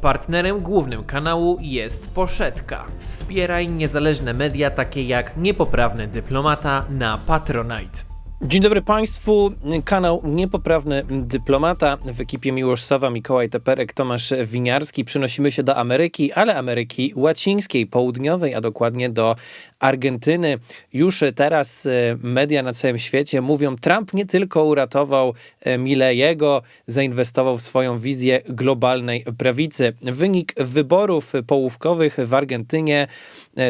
Partnerem głównym kanału jest Poszetka. Wspieraj niezależne media takie jak Niepoprawny Dyplomata na Patronite. Dzień dobry Państwu, kanał Niepoprawny Dyplomata w ekipie Miłosz Sowa, Mikołaj Teperek, Tomasz Winiarski. Przenosimy się do Ameryki, ale Ameryki Łacińskiej, Południowej, a dokładnie do Argentyny. Już teraz e, media na całym świecie mówią, Trump nie tylko uratował e, Milley'ego, zainwestował w swoją wizję globalnej prawicy. Wynik wyborów połówkowych w Argentynie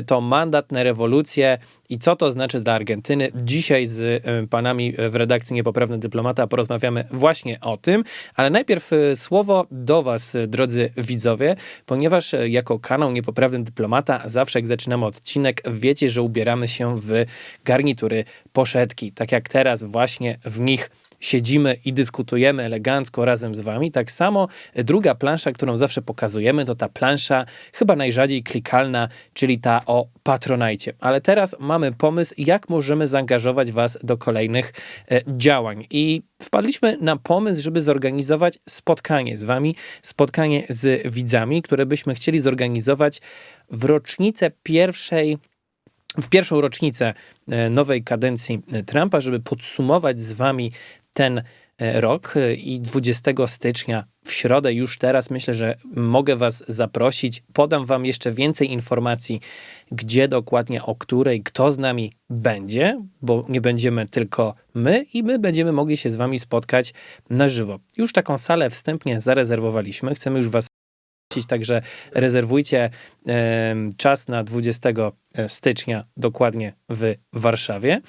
to mandat na rewolucję. I co to znaczy dla Argentyny? Dzisiaj z e, panami w redakcji Niepoprawny Dyplomata porozmawiamy właśnie o tym, ale najpierw e, słowo do was, e, drodzy widzowie, ponieważ e, jako kanał Niepoprawny Dyplomata zawsze jak zaczynamy odcinek, wiecie, że ubieramy się w garnitury poszetki, tak jak teraz właśnie w nich siedzimy i dyskutujemy elegancko razem z wami. Tak samo druga plansza, którą zawsze pokazujemy, to ta plansza chyba najrzadziej klikalna, czyli ta o Patronajcie. Ale teraz mamy pomysł, jak możemy zaangażować was do kolejnych e, działań. I wpadliśmy na pomysł, żeby zorganizować spotkanie z wami, spotkanie z widzami, które byśmy chcieli zorganizować w rocznicę pierwszej w pierwszą rocznicę e, nowej kadencji e, Trumpa, żeby podsumować z wami ten e, rok e, i 20 stycznia w środę już teraz myślę, że mogę was zaprosić. Podam wam jeszcze więcej informacji, gdzie dokładnie, o której, kto z nami będzie, bo nie będziemy tylko my i my będziemy mogli się z wami spotkać na żywo. Już taką salę wstępnie zarezerwowaliśmy. Chcemy już was Także rezerwujcie em, czas na 20 stycznia dokładnie w Warszawie.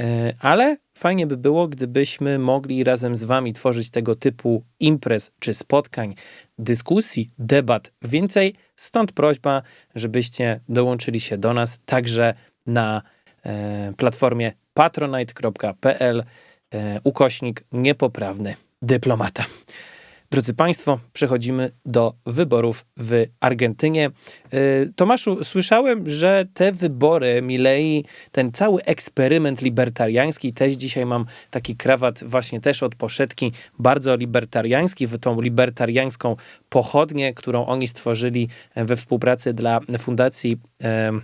E, Ale fajnie by było, gdybyśmy mogli razem z Wami tworzyć tego typu imprez czy spotkań, dyskusji, debat więcej. Stąd prośba, żebyście dołączyli się do nas także na e, platformie patronite.pl e, ukośnik niepoprawny dyplomata. Drodzy Państwo, przechodzimy do wyborów w Argentynie. Yy, Tomaszu, słyszałem, że te wybory Milei, ten cały eksperyment libertariański, też dzisiaj mam taki krawat właśnie też od Poszetki, bardzo libertariański, w tą libertariańską pochodnię, którą oni stworzyli e, we współpracy dla Fundacji em,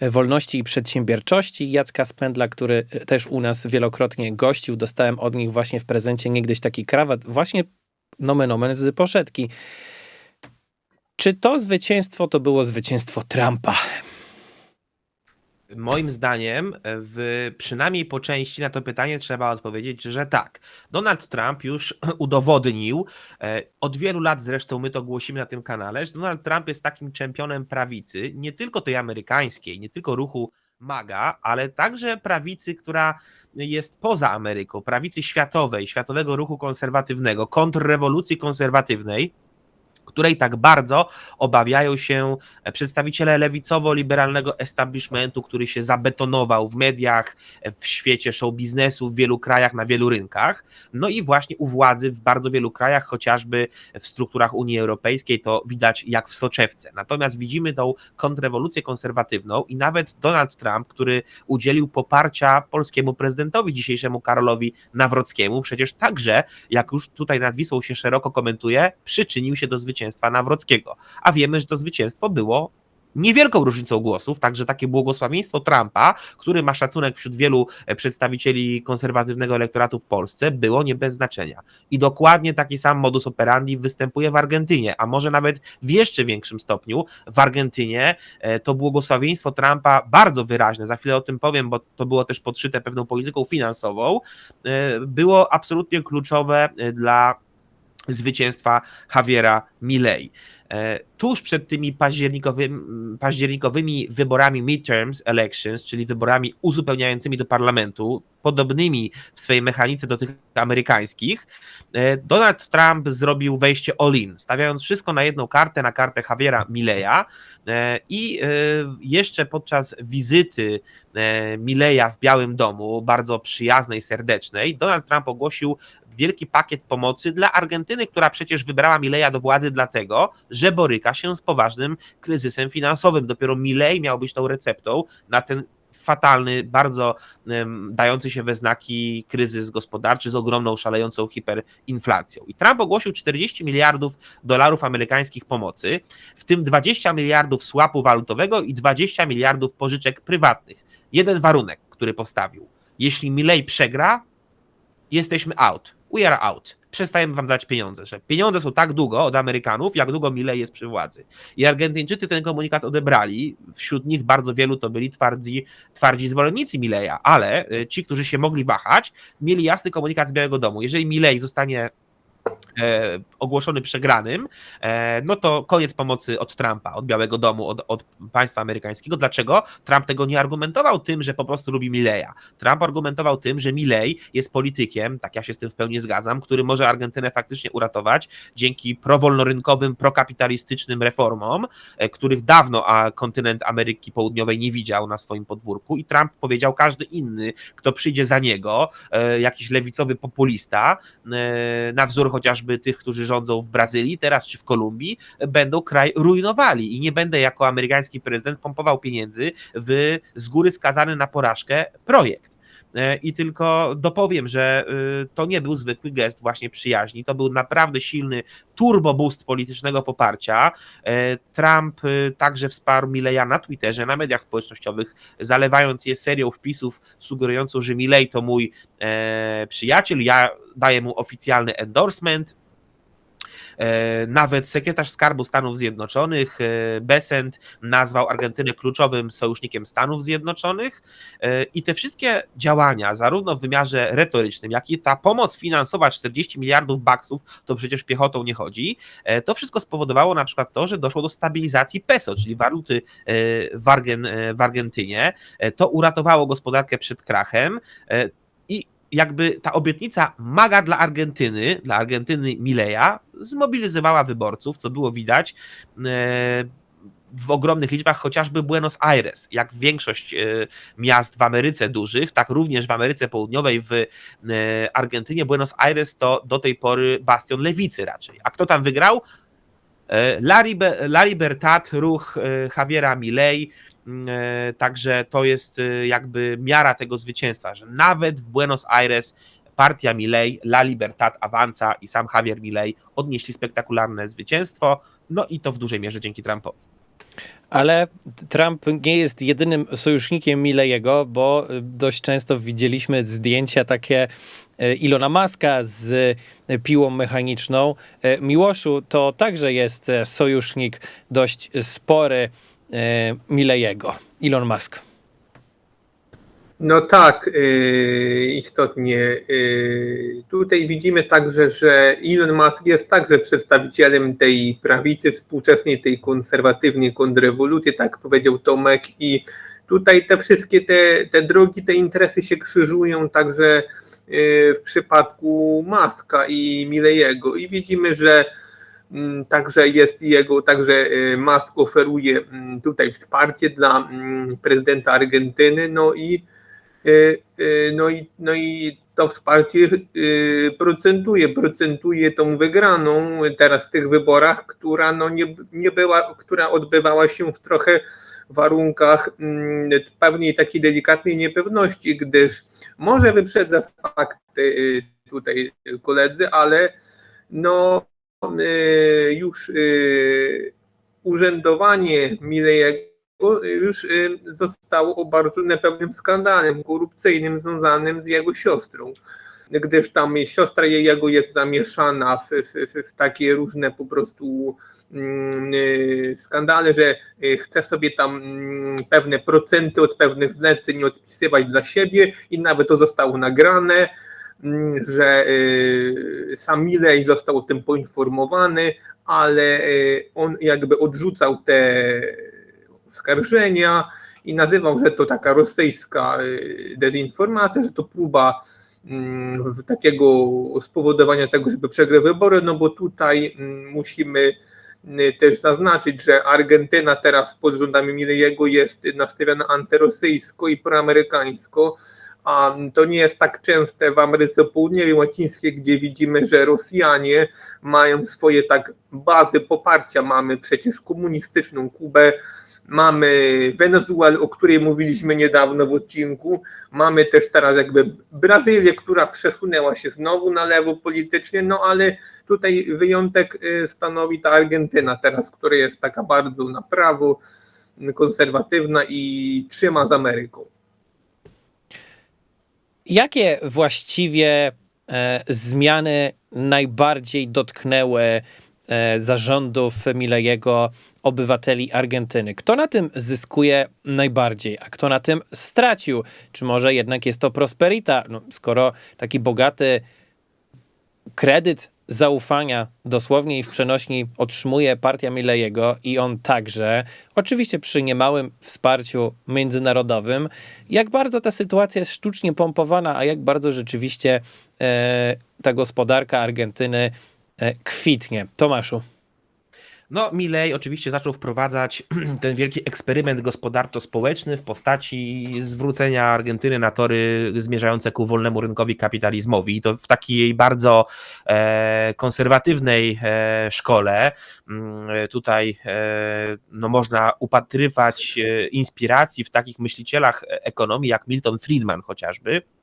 Wolności i Przedsiębiorczości Jacka Spędla, który e, też u nas wielokrotnie gościł. Dostałem od nich właśnie w prezencie niegdyś taki krawat, właśnie nomen omen z poszetki. Czy to zwycięstwo to było zwycięstwo Trumpa? Moim zdaniem, e, w, przynajmniej po części na to pytanie trzeba odpowiedzieć, że tak. Donald Trump już udowodnił, e, od wielu lat zresztą my to głosimy na tym kanale, że Donald Trump jest takim czempionem prawicy, nie tylko tej amerykańskiej, nie tylko ruchu MAGA, ale także prawicy, która jest poza Ameryką, prawicy światowej, światowego ruchu konserwatywnego, kontrrewolucji konserwatywnej której tak bardzo obawiają się przedstawiciele lewicowo-liberalnego establishmentu, który się zabetonował w mediach, w świecie show biznesu, w wielu krajach, na wielu rynkach. No i właśnie u władzy w bardzo wielu krajach, chociażby w strukturach Unii Europejskiej, to widać jak w soczewce. Natomiast widzimy tą kontrrewolucję konserwatywną i nawet Donald Trump, który udzielił poparcia polskiemu prezydentowi dzisiejszemu Karolowi Nawrockiemu, przecież także, jak już tutaj nad Wisłą się szeroko komentuje, przyczynił się do zwycięstwa Nawrockiego. A wiemy, że to zwycięstwo było niewielką różnicą głosów, także takie błogosławieństwo Trumpa, który ma szacunek wśród wielu e, przedstawicieli konserwatywnego elektoratu w Polsce, było nie bez znaczenia. I dokładnie taki sam modus operandi występuje w Argentynie, a może nawet w jeszcze większym stopniu. W Argentynie e, to błogosławieństwo Trumpa bardzo wyraźne, za chwilę o tym powiem, bo to było też podszyte pewną polityką finansową, e, było absolutnie kluczowe dla zwycięstwa Javiera Milei. E, Tuż przed tymi październikowymi, październikowymi wyborami midterms elections, czyli wyborami uzupełniającymi do parlamentu, podobnymi w swojej mechanice do tych amerykańskich, e, Donald Trump zrobił wejście all-in, stawiając wszystko na jedną kartę, na kartę Javiera Mileya e, i jeszcze podczas wizyty Mileya w Białym Domu, bardzo przyjaznej, serdecznej, Donald Trump ogłosił wielki pakiet pomocy dla Argentyny, która przecież wybrała Mileya do władzy dlatego, że boryka się z poważnym kryzysem finansowym. Dopiero Milei miał być tą receptą na ten fatalny, bardzo dający się we znaki kryzys gospodarczy z ogromną, szalejącą hiperinflacją. I Trump ogłosił 40 miliardów dolarów amerykańskich pomocy, w tym 20 miliardów słapu walutowego i 20 miliardów pożyczek prywatnych. Jeden warunek, który postawił. Jeśli Milley przegra, jesteśmy out. We are out. Przestajemy wam dać pieniądze. Że pieniądze są tak długo od Amerykanów, jak długo Milley jest przy władzy. I Argentyńczycy ten komunikat odebrali. Wśród nich bardzo wielu to byli twardzi, twardzi zwolennicy Milleya, ale y, ci, którzy się mogli wahać, mieli jasny komunikat z Białego Domu. Jeżeli Milley zostanie ogłoszony przegranym, e, no to koniec pomocy od Trumpa, od Białego Domu, od, od państwa amerykańskiego. Dlaczego? Trump tego nie argumentował tym, że po prostu lubi Milleya. Trump argumentował tym, że Milley jest politykiem, tak ja się z tym w pełni zgadzam, który może Argentynę faktycznie uratować dzięki prowolnorynkowym, prokapitalistycznym reformom, e, których dawno a kontynent Ameryki Południowej nie widział na swoim podwórku i Trump powiedział, każdy inny, kto przyjdzie za niego, e, jakiś lewicowy populista, e, na wzór chociażby tych, którzy rządzą w Brazylii teraz czy w Kolumbii, będą kraj rujnowali i nie będę jako amerykański prezydent pompował pieniędzy w z góry skazany na porażkę projekt. E, I tylko dopowiem, że y, to nie był zwykły gest właśnie przyjaźni, to był naprawdę silny turbo boost politycznego poparcia. E, Trump y, także wsparł Milleya na Twitterze, na mediach społecznościowych, zalewając je serią wpisów sugerującą, że Milley to mój e, przyjaciel, ja daję mu oficjalny endorsement. E, Nawet sekretarz skarbu Stanów Zjednoczonych e, Besant nazwał Argentynę kluczowym sojusznikiem Stanów Zjednoczonych. E, i te wszystkie działania, zarówno w wymiarze retorycznym, jak i ta pomoc finansowa 40 miliardów baksów, to przecież piechotą nie chodzi, to wszystko spowodowało na przykład to, że doszło do stabilizacji peso, czyli waluty w, w Argentynie. To uratowało gospodarkę przed krachem jakby ta obietnica maga dla Argentyny, dla Argentyny Mileja, zmobilizowała wyborców, co było widać e, w ogromnych liczbach, chociażby Buenos Aires. Jak większość e, miast w Ameryce dużych, tak również w Ameryce Południowej, w e, Argentynie, Buenos Aires to do tej pory bastion lewicy raczej. A kto tam wygrał? Larry Bertat, ruch Javiera Milei, Także to jest e, jakby miara tego zwycięstwa, że nawet w Buenos Aires partia Milei, La Libertad Avanza i sam Javier Milei odnieśli spektakularne zwycięstwo, no i to w dużej mierze dzięki Trumpowi. Ale Trump nie jest jedynym sojusznikiem Milley'ego, bo y, dość często widzieliśmy zdjęcia takie Ilona Maska z piłą mechaniczną. Miłoszu to także jest e, sojusznik dość spory e, Milley'ego. Elon Musk. No tak, yy, istotnie. Yy, tutaj widzimy także, że Elon Musk jest także przedstawicielem tej prawicy współczesnej, tej konserwatywnej kontrrewolucji, tak powiedział Tomek i tutaj te wszystkie te, te drogi, te interesy się krzyżują także w przypadku Muska i Milley'ego i widzimy, że Także jest jego, także y, Musk oferuje mm, tutaj wsparcie dla mm, prezydenta Argentyny, no i Y, y, No i, no i to wsparcie procentuje, procentuje tą wygraną teraz w tych wyborach, która no nie, nie była, która odbywała się w trochę warunkach mm, pewnej takiej delikatnej niepewności, gdyż może wyprzedza fakty tutaj koledzy, ale no już y, urzędowanie Milley'ego już y, zostało obarczone pewnym skandalem korupcyjnym związanym z jego siostrą, gdyż tam siostra jego jest zamieszana w, w, w, takie różne po prostu mm, y, skandale, że y, chce sobie tam mm, pewne procenty od pewnych zleceń odpisywać dla siebie i nawet to zostało nagrane, że y, sam Milej został o tym poinformowany, ale y, on jakby odrzucał te oskarżenia i nazywał, że to taka rosyjska y, dezinformacja, że to próba mm, takiego spowodowania tego, żeby przegrać wybory, no bo tutaj mm, musimy też zaznaczyć, że Argentyna teraz pod rządami Milley'ego jest nastawiona antyrosyjsko i proamerykańsko, to nie jest tak częste w Ameryce Południowej, Łacińskiej, gdzie widzimy, że Rosjanie mają swoje tak bazy poparcia. Mamy przecież komunistyczną Kubę, mamy Wenezuelę, o której mówiliśmy niedawno w odcinku, mamy też teraz jakby Brazylię, która przesunęła się znowu na lewo politycznie, no ale tutaj wyjątek y, stanowi ta Argentyna teraz, która jest taka bardzo na prawo, konserwatywna i trzyma z Ameryką. Jakie właściwie e, zmiany najbardziej dotknęły e, zarządów Milejego obywateli Argentyny? Kto na tym zyskuje najbardziej, a kto na tym stracił? Czy może jednak jest to prosperita? No, skoro taki bogaty kredyt zaufania dosłownie i w przenośni otrzymuje partia Milejego i on także, oczywiście przy niemałym wsparciu międzynarodowym, jak bardzo ta sytuacja jest sztucznie pompowana, a jak bardzo rzeczywiście e, ta gospodarka Argentyny e, kwitnie. Tomaszu. No, Milei oczywiście zaczął wprowadzać ten wielki eksperyment gospodarczo-społeczny w postaci zwrócenia Argentyny na tory zmierzające ku wolnemu rynkowi kapitalizmowi. I to w takiej bardzo e, konserwatywnej e, szkole. Mm, Tutaj e, no, można upatrywać e, inspiracji w takich myślicielach ekonomii jak Milton Friedman chociażby e,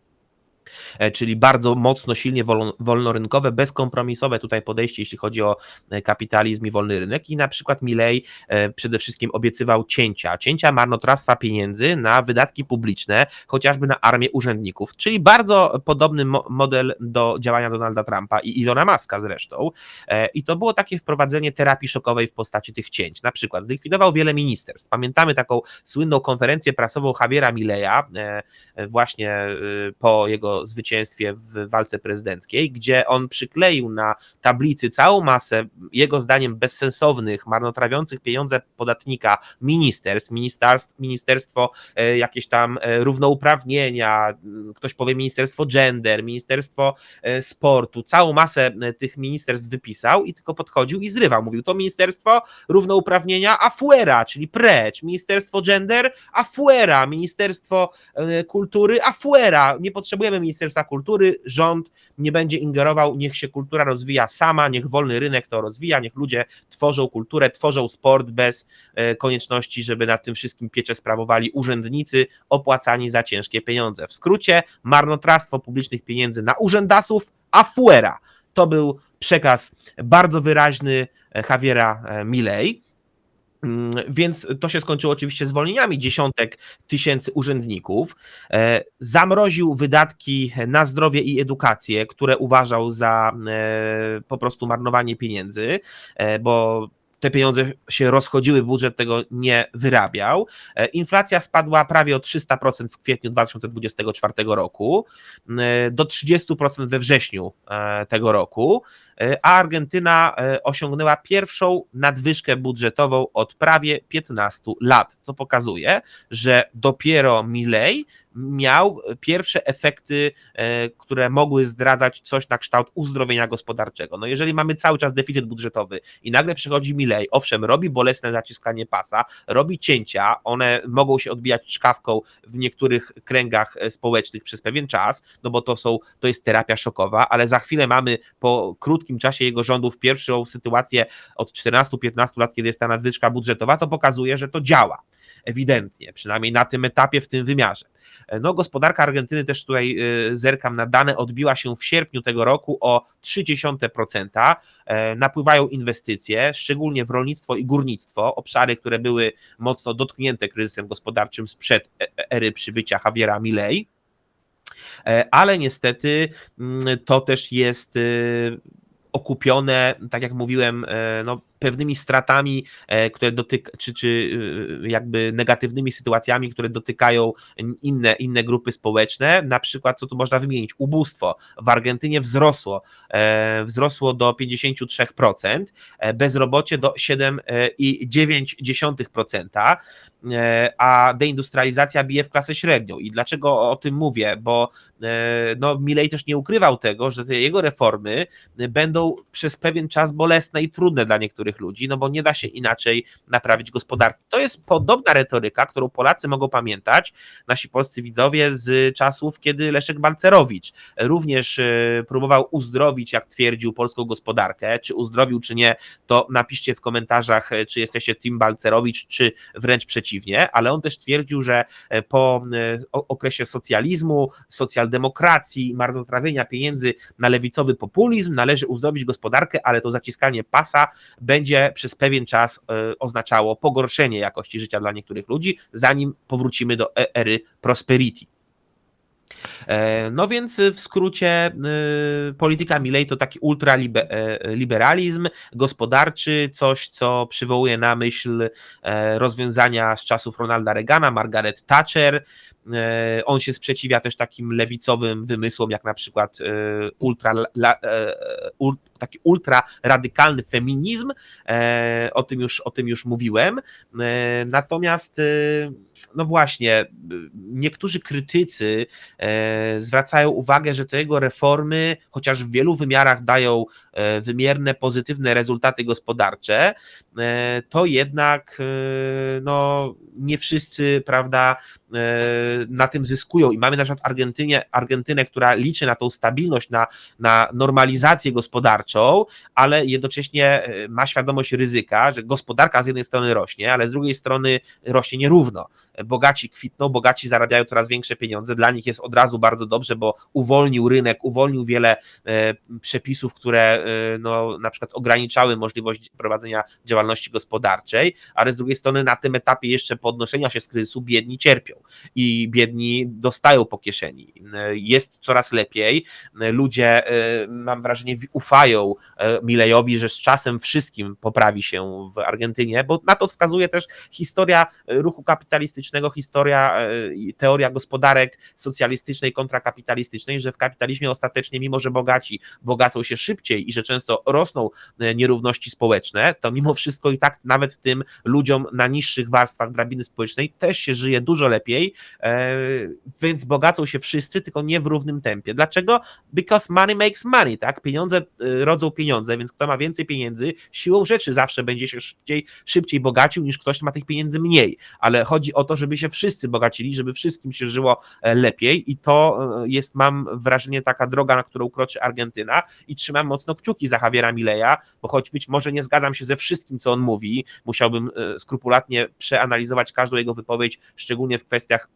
czyli bardzo mocno, silnie wolno- wolnorynkowe, bezkompromisowe tutaj podejście, jeśli chodzi o e, kapitalizm i wolny rynek. I na przykład Milley e, przede wszystkim obiecywał cięcia, cięcia marnotrawstwa pieniędzy na wydatki publiczne, chociażby na armię urzędników, czyli bardzo podobny mo- model do działania Donalda Trumpa i Ilona Maska zresztą. E, I to było takie wprowadzenie terapii szokowej w postaci tych cięć. Na przykład zlikwidował wiele ministerstw. Pamiętamy taką słynną konferencję prasową Javiera Mileya, e, e, właśnie e, po jego zwycięstwie w walce prezydenckiej, gdzie on przykleił na tablicy całą masę, jego zdaniem bezsensownych, marnotrawiących pieniądze podatnika ministerstw, ministerstw ministerstwo e, jakieś tam e, równouprawnienia, ktoś powie ministerstwo gender, ministerstwo e, sportu, całą masę tych ministerstw wypisał i tylko podchodził i zrywał. Mówił, to ministerstwo równouprawnienia afuera, czyli precz, ministerstwo gender afuera, ministerstwo kultury afuera. Nie potrzebujemy ministerstwa kultury, rząd nie będzie ingerował, niech się kultura rozwija sama, niech wolny rynek to rozwija, niech ludzie tworzą kulturę, tworzą sport bez e, konieczności, żeby nad tym wszystkim pieczę sprawowali urzędnicy opłacani za ciężkie pieniądze. W skrócie, marnotrawstwo publicznych pieniędzy na urzędasów, a fuera. To był przekaz bardzo wyraźny e, Javiera e, Milei. Mm, Więc to się skończyło oczywiście zwolnieniami dziesiątek tysięcy urzędników. E, Zamroził wydatki na zdrowie i edukację, które uważał za e, po prostu marnowanie pieniędzy, e, bo te pieniądze się rozchodziły, budżet tego nie wyrabiał. Inflacja spadła prawie o 300% w kwietniu 2024 roku, do 30% we wrześniu tego roku, a Argentyna e, osiągnęła pierwszą nadwyżkę budżetową od prawie 15 lat, co pokazuje, że dopiero Milei miał pierwsze efekty, e, które mogły zdradzać coś na kształt uzdrowienia gospodarczego. No jeżeli mamy cały czas deficyt budżetowy i nagle przychodzi Milei, owszem, robi bolesne zaciskanie pasa, robi cięcia, one mogą się odbijać czkawką w niektórych kręgach e, społecznych przez pewien czas, no bo to są, to jest terapia szokowa, ale za chwilę mamy po krótkim czasie jego rządów pierwszą sytuację od 14-15 lat, kiedy jest ta nadwyżka budżetowa, to pokazuje, że to działa. Ewidentnie, przynajmniej na tym etapie, w tym wymiarze. No, gospodarka Argentyny też tutaj y, zerkam na dane, odbiła się w sierpniu tego roku o 0,3%. E, Napływają inwestycje, szczególnie w rolnictwo i górnictwo, obszary, które były mocno dotknięte kryzysem gospodarczym sprzed e- ery przybycia Javiera Milei. E, Ale niestety mm, to też jest y, okupione, tak jak mówiłem, e, no, pewnymi stratami, e, które dotyka, czy, czy y, jakby negatywnymi sytuacjami, które dotykają inne, inne grupy społeczne. Na przykład, co tu można wymienić? Ubóstwo w Argentynie wzrosło, e, wzrosło do 53%, e, bezrobocie do 7,9%, e, a deindustrializacja bije w klasę średnią. I dlaczego o tym mówię? Bo e, no, Milei też nie ukrywał tego, że te jego reformy będą przez pewien czas bolesne i trudne dla niektórych niektórych ludzi, no bo nie da się inaczej naprawić gospodarki. To jest podobna retoryka, którą Polacy mogą pamiętać, nasi polscy widzowie z czasów, kiedy Leszek Balcerowicz również e, próbował uzdrowić, jak twierdził, polską gospodarkę. Czy uzdrowił, czy nie, to napiszcie w komentarzach, e, czy jesteście Tim Balcerowicz, czy wręcz przeciwnie, ale on też twierdził, że e, po okresie socjalizmu, socjaldemokracji, marnotrawienia pieniędzy na lewicowy populizm należy uzdrowić gospodarkę, ale to zaciskanie pasa będzie przez pewien czas e, oznaczało pogorszenie jakości życia dla niektórych ludzi, zanim powrócimy do e- ery prosperity. E, No więc w skrócie y, polityka Milley to taki ultraliberalizm gospodarczy, coś co przywołuje na myśl e, rozwiązania z czasów Ronalda Reagana, Margaret Thatcher. E, On się sprzeciwia też takim lewicowym wymysłom, jak na przykład e, ultra, la, e, ul, taki ultra radykalny feminizm. E, O tym już, o tym już mówiłem. E, Natomiast, e, no właśnie, niektórzy krytycy e, zwracają uwagę, że te jego reformy, chociaż w wielu wymiarach dają e, wymierne, pozytywne rezultaty gospodarcze, e, to jednak no, nie wszyscy, prawda, na tym zyskują. I mamy na przykład Argentynę, która liczy na tą stabilność, na, na normalizację gospodarczą, ale jednocześnie e, ma świadomość ryzyka, że gospodarka z jednej strony rośnie, ale z drugiej strony rośnie nierówno. Bogaci kwitną, bogaci zarabiają coraz większe pieniądze. Dla nich jest od razu bardzo dobrze, bo uwolnił rynek, uwolnił wiele e, przepisów, które e, no, na przykład ograniczały możliwość prowadzenia działalności gospodarczej, ale z drugiej strony na tym etapie jeszcze podnoszenia się z kryzysu biedni cierpią i biedni dostają po kieszeni. Jest coraz lepiej. Ludzie, e, mam wrażenie, ufają e, Milejowi, że z czasem wszystkim poprawi się w Argentynie, bo na to wskazuje też historia ruchu kapitalistycznego, historia, e, teoria gospodarek socjalistycznej kontra kapitalistycznej, że w kapitalizmie ostatecznie, mimo że bogaci bogacą się szybciej i że często rosną nierówności społeczne, to mimo wszystko i tak nawet tym ludziom na niższych warstwach drabiny społecznej też się żyje dużo lepiej, e, więc bogacą się wszyscy, tylko nie w równym tempie. Dlaczego? Because money makes money, tak? Pieniądze e, rodzą pieniądze, więc kto ma więcej pieniędzy, siłą rzeczy zawsze będzie się szybciej, szybciej bogacił niż ktoś, kto ma tych pieniędzy mniej, ale chodzi o to, żeby się wszyscy bogacili, żeby wszystkim się żyło e, lepiej i to jest, mam wrażenie, taka droga, na którą kroczy Argentyna i trzymam mocno kciuki za Javiera Mileja, bo choć być może nie zgadzam się ze wszystkim, co on mówi, musiałbym skrupulatnie przeanalizować każdą jego wypowiedź, szczególnie w kwestiach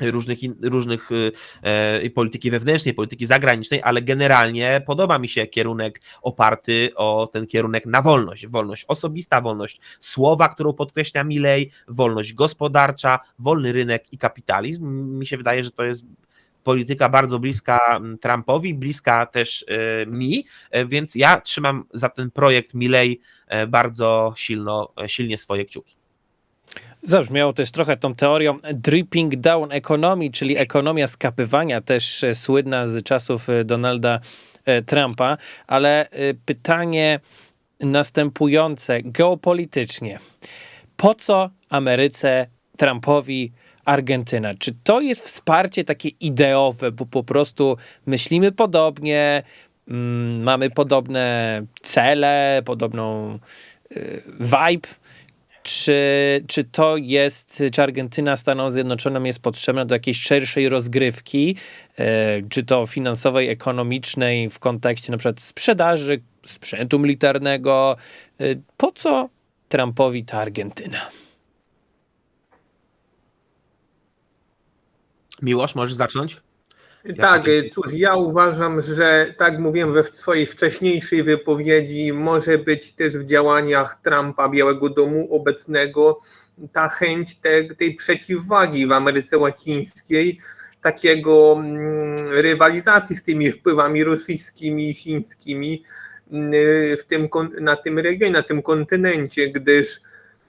różnych, różnych y, e, polityki wewnętrznej, polityki zagranicznej, ale generalnie podoba mi się kierunek oparty o ten kierunek na wolność. Wolność osobista, wolność słowa, którą podkreśla Milej, wolność gospodarcza, wolny rynek i kapitalizm. Mi się wydaje, że to jest polityka bardzo bliska Trumpowi, bliska też e, mi, e, więc ja trzymam za ten projekt Milej e, bardzo silno, e, silnie swoje kciuki. Zabrzmiało też trochę tą teorią dripping down economy, czyli ekonomia skapywania, też e, słynna z czasów e, Donalda e, Trumpa, ale pytanie następujące geopolitycznie. Po co Ameryce, Trumpowi Argentyna? Czy to jest wsparcie takie ideowe, bo po prostu myślimy podobnie, mm, mamy podobne cele, podobną y, vibe? Czy, czy to jest, czy Argentyna Stanom Zjednoczonym jest potrzebna do jakiejś szerszej rozgrywki, e, czy to finansowej, ekonomicznej w kontekście na przykład sprzedaży sprzętu militarnego. E, Po co Trumpowi ta Argentyna? Miłosz, możesz zacząć? Tak, cóż, ja uważam, że tak mówiłem we swojej wcześniejszej wypowiedzi, może być też w działaniach Trumpa, Białego Domu obecnego, ta chęć te, tej przeciwwagi w Ameryce Łacińskiej, takiego mm, rywalizacji z tymi wpływami rosyjskimi i chińskimi mm, w tym, na tym regionie, na tym kontynencie, gdyż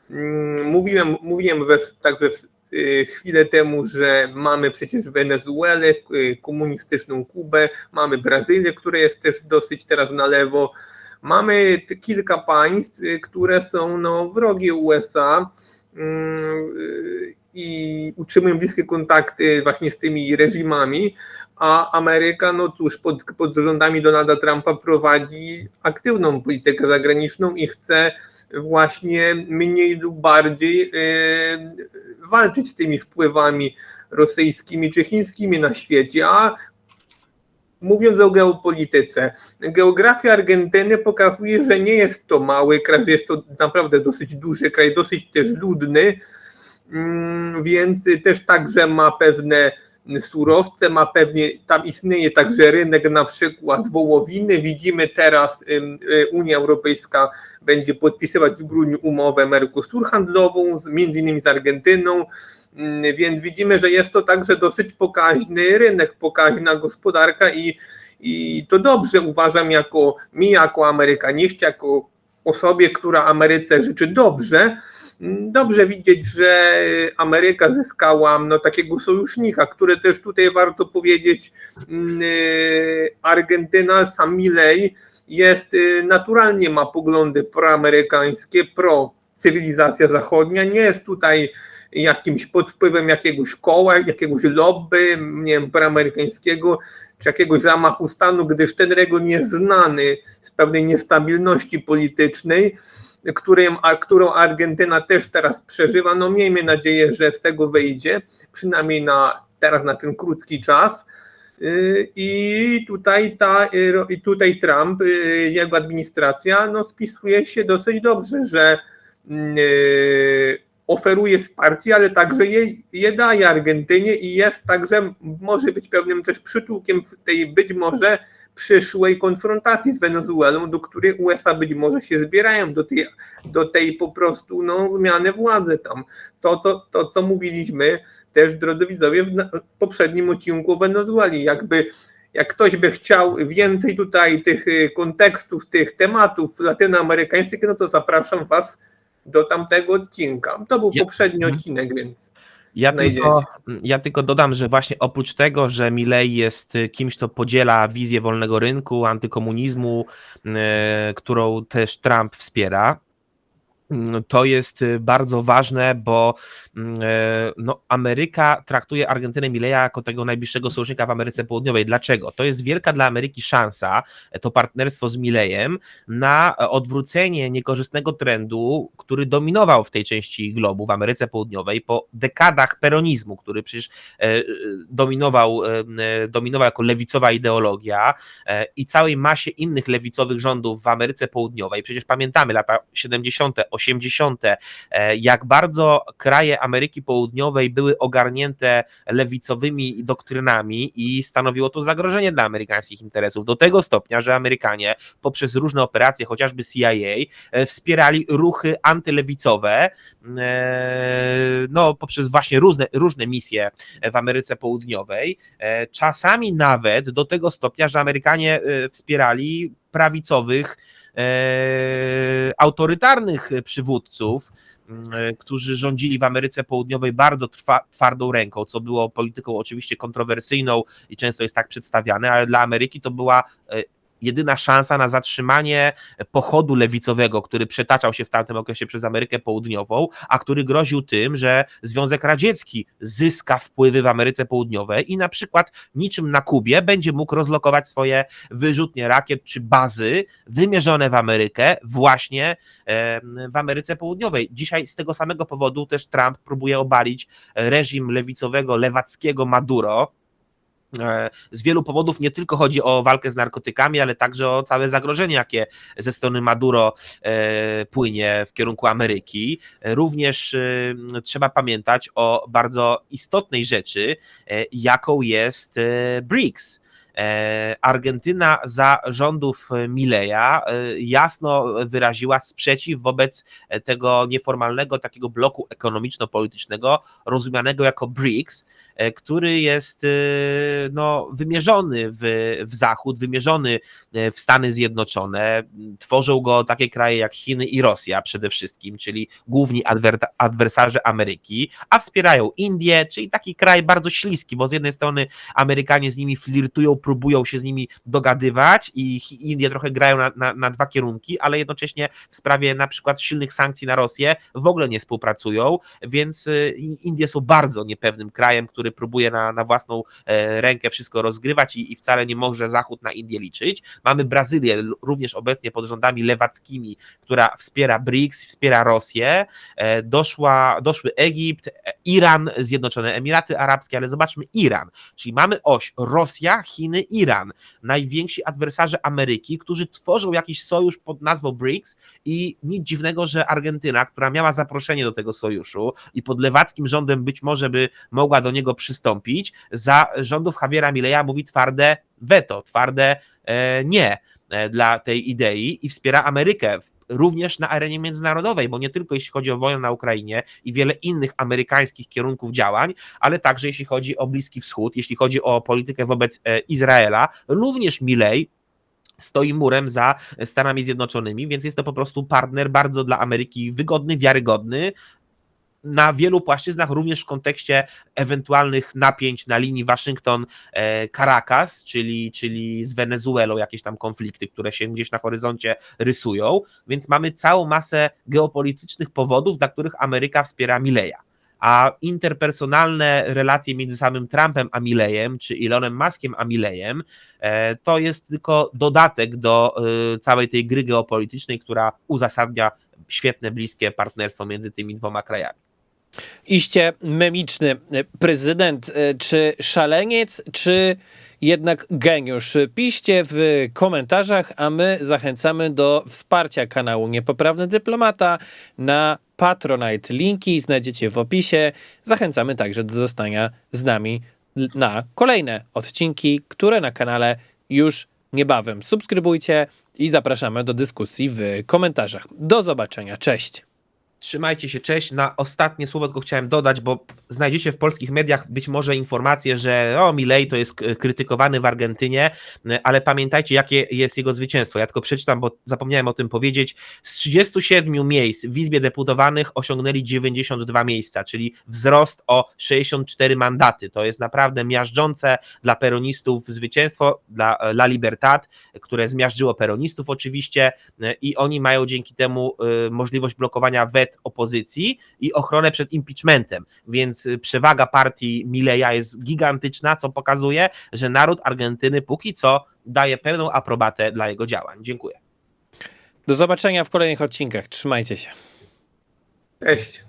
mm, mówiłem, mówiłem we, także w, chwilę temu, że mamy przecież Wenezuelę, y, komunistyczną Kubę, mamy Brazylię, która jest też dosyć teraz na lewo. Mamy kilka państw, y, które są no, wrogie USA. mm, y, i utrzymują bliskie kontakty właśnie z tymi reżimami, a Ameryka, no cóż, pod, pod rządami Donalda Trumpa prowadzi aktywną politykę zagraniczną i chce właśnie mniej lub bardziej e, walczyć z tymi wpływami rosyjskimi czy chińskimi na świecie, a mówiąc o geopolityce, geografia Argentyny pokazuje, że nie jest to mały kraj, jest to naprawdę dosyć duży kraj, dosyć też ludny, Mm, więc też także ma pewne surowce, ma pewnie, tam istnieje także rynek na przykład wołowiny. Widzimy teraz y, Unia Europejska będzie podpisywać w grudniu umowę Mercosur handlową, z, między innymi z Argentyną, Mm, więc widzimy, że jest to także dosyć pokaźny rynek, pokaźna gospodarka i, i to dobrze uważam jako mi, jako Amerykaniście, jako osobie, która Ameryce życzy dobrze, dobrze widzieć, że Ameryka zyskała no, takiego sojusznika, który też tutaj warto powiedzieć, mm, y, Argentyna, sam Milei jest, y, naturalnie ma poglądy proamerykańskie, pro cywilizacja zachodnia, nie jest tutaj jakimś pod wpływem jakiegoś koła, jakiegoś lobby, nie wiem, proamerykańskiego, czy jakiegoś zamachu stanu, gdyż ten region jest znany z pewnej niestabilności politycznej, którym, a, którą Argentyna też teraz przeżywa. No miejmy nadzieję, że z tego wyjdzie, przynajmniej na teraz na ten krótki czas. Yy, I tutaj, ta, yy, i tutaj Trump, yy, jego administracja, no, spisuje się dosyć dobrze, że oferuje wsparcie, ale także je, je daje Argentynie i jest także, może być pewnym też przytułkiem w tej być może przyszłej konfrontacji z Wenezuelą, do której USA być może się zbierają, do tej, do tej po prostu no, zmiany władzy tam. To, to, to, co mówiliśmy też, drodzy widzowie, w, poprzednim odcinku o Wenezueli, jakby jak ktoś by chciał więcej tutaj tych y, kontekstów, tych tematów latynoamerykańskich, no to zapraszam Was do tamtego odcinka. To był Ja- poprzedni Mhm. odcinek, więc Ja znajdziecie. tylko, ja tylko dodam, że właśnie oprócz tego, że Milei jest kimś, kto podziela wizję wolnego rynku, antykomunizmu, e, którą też Trump wspiera, to jest y, bardzo ważne, bo mm, e, no, Ameryka traktuje Argentynę Mileja jako tego najbliższego sojusznika w Ameryce Południowej. Dlaczego? To jest wielka dla Ameryki szansa, e, to partnerstwo z Milejem, na e, odwrócenie niekorzystnego trendu, który dominował w tej części globu, w Ameryce Południowej, po dekadach peronizmu, który przecież dominował, dominował jako lewicowa ideologia i całej masie innych lewicowych rządów w Ameryce Południowej. Przecież pamiętamy lata 70., 80., e, jak bardzo kraje Ameryki Południowej były ogarnięte lewicowymi doktrynami i stanowiło to zagrożenie dla amerykańskich interesów. Do tego stopnia, że Amerykanie poprzez różne operacje, chociażby CIA, e, wspierali ruchy antylewicowe, e, no poprzez właśnie różne, różne misje w Ameryce Południowej. Czasami nawet do tego stopnia, że Amerykanie wspierali prawicowych, autorytarnych przywódców, m, e, którzy rządzili w Ameryce Południowej bardzo twardą ręką, co było polityką oczywiście kontrowersyjną i często jest tak przedstawiane, ale dla Ameryki to była e, jedyna szansa na zatrzymanie pochodu lewicowego, który przetaczał się w tamtym okresie przez Amerykę Południową, a który groził tym, że Związek Radziecki zyska wpływy w Ameryce Południowej i na przykład niczym na Kubie będzie mógł rozlokować swoje wyrzutnie rakiet czy bazy wymierzone w Amerykę właśnie w Ameryce Południowej. Dzisiaj z tego samego powodu też Trump próbuje obalić reżim lewicowego, lewackiego Maduro, Z wielu powodów nie tylko chodzi o walkę z narkotykami, ale także o całe zagrożenie, jakie ze strony Maduro e, płynie w kierunku Ameryki. E, Również e, trzeba pamiętać o bardzo istotnej rzeczy, e, jaką jest e, BRICS. E, Argentyna za rządów Mileja e, jasno wyraziła sprzeciw wobec e, tego nieformalnego takiego bloku ekonomiczno-politycznego rozumianego jako BRICS, e, który jest e, no, wymierzony w, w Zachód, wymierzony e, w Stany Zjednoczone. Tworzą go takie kraje jak Chiny i Rosja przede wszystkim, czyli główni adwer- adwersarze Ameryki, a wspierają Indię, czyli taki kraj bardzo śliski, bo z jednej strony Amerykanie z nimi flirtują, próbują się z nimi dogadywać i Indie trochę grają na, na, na dwa kierunki, ale jednocześnie w sprawie na przykład silnych sankcji na Rosję w ogóle nie współpracują, więc Indie są bardzo niepewnym krajem, który próbuje na, na własną e, rękę wszystko rozgrywać i, i wcale nie może Zachód na Indię liczyć. Mamy Brazylię również obecnie pod rządami lewackimi, która wspiera BRICS, wspiera Rosję. E, Doszła, doszły Egipt, e, Iran, Zjednoczone Emiraty Arabskie, ale zobaczmy Iran, czyli mamy oś Rosja, Chiny, Iran, najwięksi adwersarze Ameryki, którzy tworzą jakiś sojusz pod nazwą BRICS i nic dziwnego, że Argentyna, która miała zaproszenie do tego sojuszu i pod lewackim rządem być może by mogła do niego przystąpić, za rządów Javiera Mileja mówi twarde weto, twarde e, nie e, dla tej idei i wspiera Amerykę również na arenie międzynarodowej, bo nie tylko jeśli chodzi o wojnę na Ukrainie i wiele innych amerykańskich kierunków działań, ale także jeśli chodzi o Bliski Wschód, jeśli chodzi o politykę wobec e, Izraela, również Milei stoi murem za Stanami Zjednoczonymi, więc jest to po prostu partner bardzo dla Ameryki wygodny, wiarygodny. Na wielu płaszczyznach, również w kontekście ewentualnych napięć na linii Waszyngton-Caracas, czyli, czyli z Wenezuelą, jakieś tam konflikty, które się gdzieś na horyzoncie rysują. Więc mamy całą masę geopolitycznych powodów, dla których Ameryka wspiera Mileja a interpersonalne relacje między samym Trumpem a Milejem, czy Elonem Muskiem a Milejem, e, to jest tylko dodatek do e, całej tej gry geopolitycznej, która uzasadnia świetne, bliskie partnerstwo między tymi dwoma krajami. Iście memiczny prezydent, e, czy szaleniec, czy jednak geniusz? Piszcie w komentarzach, a my zachęcamy do wsparcia kanału Niepoprawny Dyplomata na Patronite. Linki znajdziecie w opisie. Zachęcamy także do zostania z nami na kolejne odcinki, które na kanale już niebawem. Subskrybujcie i zapraszamy do dyskusji w komentarzach. Do zobaczenia. Cześć. Trzymajcie się, cześć. Na ostatnie słowo tylko chciałem dodać, bo znajdziecie w polskich mediach być może informację, że o, Milei to jest krytykowany w Argentynie, y, ale pamiętajcie, jakie jest jego zwycięstwo. Ja tylko przeczytam, bo zapomniałem o tym powiedzieć. Z 37 miejsc w Izbie Deputowanych osiągnęli 92 miejsca, czyli wzrost o 64 mandaty. To jest naprawdę miażdżące dla peronistów zwycięstwo, dla e, La Libertad, które zmiażdżyło peronistów oczywiście y, i oni mają dzięki temu możliwość blokowania wet opozycji i ochronę przed impeachmentem, więc y, przewaga partii Mileja jest gigantyczna, co pokazuje, że naród Argentyny póki co daje pełną aprobatę dla jego działań. Dziękuję. Do zobaczenia w kolejnych odcinkach. Trzymajcie się. Cześć.